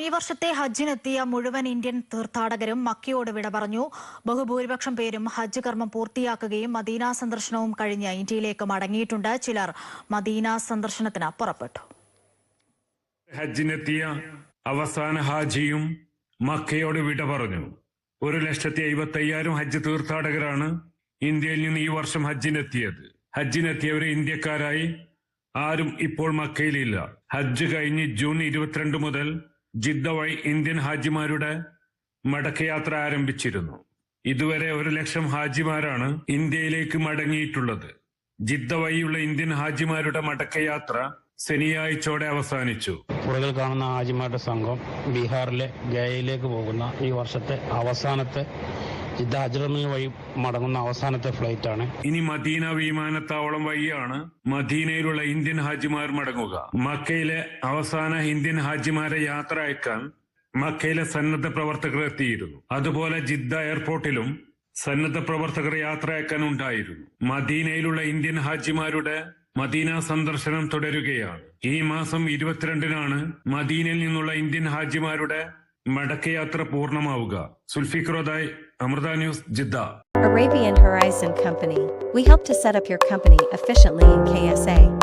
ഈ വർഷത്തെ ഹജ്ജിനെത്തിയ മുഴുവൻ ഇന്ത്യൻ തീർത്ഥാടകരും മക്കയോട് വിട പറഞ്ഞു. ബഹുഭൂരിപക്ഷം പേരും ഹജ്ജ് കർമ്മം പൂർത്തിയാക്കുകയും മദീന സന്ദർശനവും കഴിഞ്ഞ് ഇന്ത്യയിലേക്ക് മടങ്ങിയിട്ടുണ്ട്. ചിലർ മദീന സന്ദർശനത്തിന് പുറപ്പെട്ടു. ഹജ്ജിനെത്തിയ അവസാന ഹാജിയും മക്കയോട് വിട പറഞ്ഞു. ഒരു ലക്ഷത്തി എഴുപത്തി അയ്യായിരം ഹജ്ജ് തീർത്ഥാടകരാണ് ഇന്ത്യയിൽ നിന്ന് ഈ വർഷം ഹജ്ജിനെത്തിയത്. ഹജ്ജിനെത്തിയവർ ഇന്ത്യക്കാരായി ആരും ഇപ്പോൾ മക്കയിലില്ല. ഹജ്ജ് കഴിഞ്ഞ് ജൂൺ ഇരുപത്തിരണ്ട് മുതൽ ജിദ്ദ വഴി ഇന്ത്യൻ ഹാജിമാരുടെ മടക്കയാത്ര ആരംഭിച്ചിരുന്നു. ഇതുവരെ ഒരു ലക്ഷം ഹാജിമാരാണ് ഇന്ത്യയിലേക്ക് മടങ്ങിയിട്ടുള്ളത്. ജിദ്ദ വഴിയുള്ള ഇന്ത്യൻ ഹാജിമാരുടെ മടക്കയാത്ര ശനിയാഴ്ചയോടെ അവസാനിച്ചു. പുറകിൽ കാണുന്ന ഹാജിമാരുടെ സംഘം ബീഹാറിലെ ഗയയിലേക്ക് പോകുന്ന ഈ വർഷത്തെ അവസാനത്തെ ജിദ്ദ വഴി മടങ്ങുന്ന അവസാനത്തെ ഫ്ലൈറ്റാണ്. ഇനി മദീന വിമാനത്താവളം വഴിയാണ് മദീനയിലുള്ള ഇന്ത്യൻ ഹാജിമാർ മടങ്ങുക. മക്കയിലെ അവസാന ഇന്ത്യൻ ഹാജിമാരെ യാത്ര അയക്കാൻ മക്കയിലെ സന്നദ്ധ പ്രവർത്തകർ എത്തിയിരുന്നു. അതുപോലെ ജിദ്ദ എയർപോർട്ടിലും സന്നദ്ധ പ്രവർത്തകർ യാത്ര അയക്കാൻ ഉണ്ടായിരുന്നു. മദീനയിലുള്ള ഇന്ത്യൻ ഹാജിമാരുടെ മദീന സന്ദർശനം തുടരുകയാണ്. ഈ മാസം ഇരുപത്തിരണ്ടിനാണ് മദീനയിൽ നിന്നുള്ള ഇന്ത്യൻ ഹാജിമാരുടെ മടക്കയാത്ര പൂർണ്ണമാവുക സുൽഫിഖ്രോദായ് Amrita news Jeddah Arabian Horizon Company. We help to set up your company efficiently in KSA.